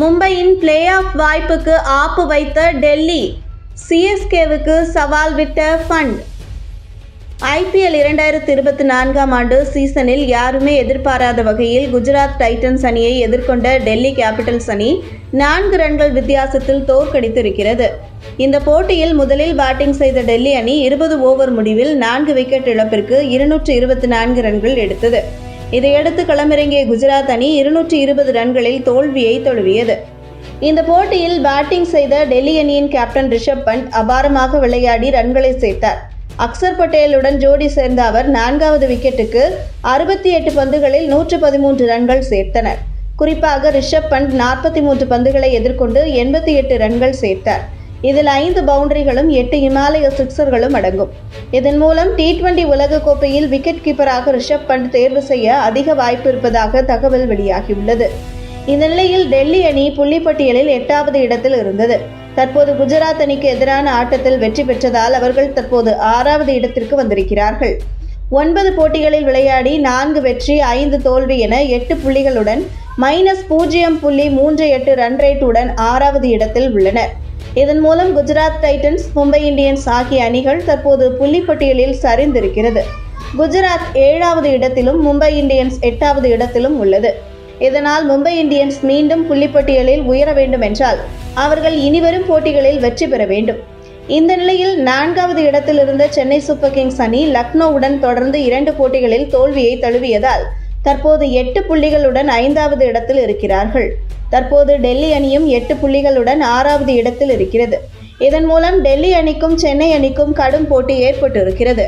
மும்பையின் play off வாய்ப்புக்கு ஆப்பு வைத்த டெல்லி சிஎஸ்கேவுக்கு சவால் விட்ட ஃபண்ட் ஐபிஎல் இரண்டாயிரத்தி இருபத்தி நான்காம் ஆண்டு சீசனில் யாருமே எதிர்பாராத வகையில் குஜராத் டைட்டன்ஸ் அணியை எதிர்கொண்ட டெல்லி கேபிட்டல்ஸ் அணி நான்கு ரன்கள் வித்தியாசத்தில் தோற்கடித்திருக்கிறது. இந்த போட்டியில் முதலில் பேட்டிங் செய்த டெல்லி அணி இருபது ஓவர் முடிவில் நான்கு விக்கெட் இழப்பிற்கு இருநூற்று இருபத்தி நான்கு ரன்கள் எடுத்தது. இதையடுத்து களமிறங்கிய குஜராத் அணி இருநூற்றி இருபது ரன்களில் தோல்வியை தொழுவியது. இந்த போட்டியில் பேட்டிங் செய்த டெல்லி அணியின் கேப்டன் ரிஷப் பண்ட் அபாரமாக விளையாடி ரன்களை சேர்த்தார். அக்சர் பட்டேலுடன் ஜோடி சேர்ந்த அவர் நான்காவது விக்கெட்டுக்கு அறுபத்தி எட்டு பந்துகளில் நூற்று பதிமூன்று ரன்கள் சேர்த்தனர். குறிப்பாக ரிஷப் பண்ட் நாற்பத்தி மூன்று பந்துகளை எதிர்கொண்டு எண்பத்தி எட்டு ரன்கள் சேர்த்தார். இதில் ஐந்து பவுண்டரிகளும் எட்டு இமாலய சிக்சர்களும் அடங்கும். இதன் மூலம் டி டுவெண்டி உலகக்கோப்பையில் விக்கெட் கீப்பராக ரிஷப் பண்ட் தேர்வு செய்ய அதிக வாய்ப்பு இருப்பதாக தகவல் வெளியாகியுள்ளது. இந்த நிலையில் டெல்லி அணி புள்ளிப்பட்டியலில் எட்டாவது இடத்தில் இருந்தது. தற்போது குஜராத் அணிக்கு எதிரான ஆட்டத்தில் வெற்றி பெற்றதால் அவர்கள் தற்போது ஆறாவது இடத்திற்கு வந்திருக்கிறார்கள். ஒன்பது போட்டிகளில் விளையாடி நான்கு வெற்றி ஐந்து தோல்வி என எட்டு புள்ளிகளுடன் மைனஸ் பூஜ்ஜியம் புள்ளி மூன்று எட்டு ரன் ரேட்டுடன் ஆறாவது இடத்தில் உள்ளனர். இதன் மூலம் குஜராத் டைட்டன்ஸ் மும்பை இந்தியன்ஸ் ஆகிய அணிகள் தற்போது புள்ளிப்பட்டியலில் சரிந்திருக்கிறது. குஜராத் ஏழாவது இடத்திலும் மும்பை இந்தியன்ஸ் எட்டாவது இடத்திலும் உள்ளது. இதனால் மும்பை இந்தியன்ஸ் மீண்டும் புள்ளிப்பட்டியலில் உயர வேண்டும் என்றால் அவர்கள் இனிவரும் போட்டிகளில் வெற்றி பெற வேண்டும். இந்த நிலையில் நான்காவது இடத்தில் இருந்த சென்னை சூப்பர் கிங்ஸ் அணி லக்னோவுடன் தொடர்ந்து இரண்டு போட்டிகளில் தோல்வியை தழுவியதால் தற்போது எட்டு புள்ளிகளுடன் ஐந்தாவது இடத்தில் இருக்கிறார்கள். தற்போது டெல்லி அணியும் எட்டு புள்ளிகளுடன் ஆறாவது இடத்தில் இருக்கிறது. இதன் மூலம் டெல்லி அணிக்கும் சென்னை அணிக்கும் கடும் போட்டி ஏற்பட்டிருக்கிறது.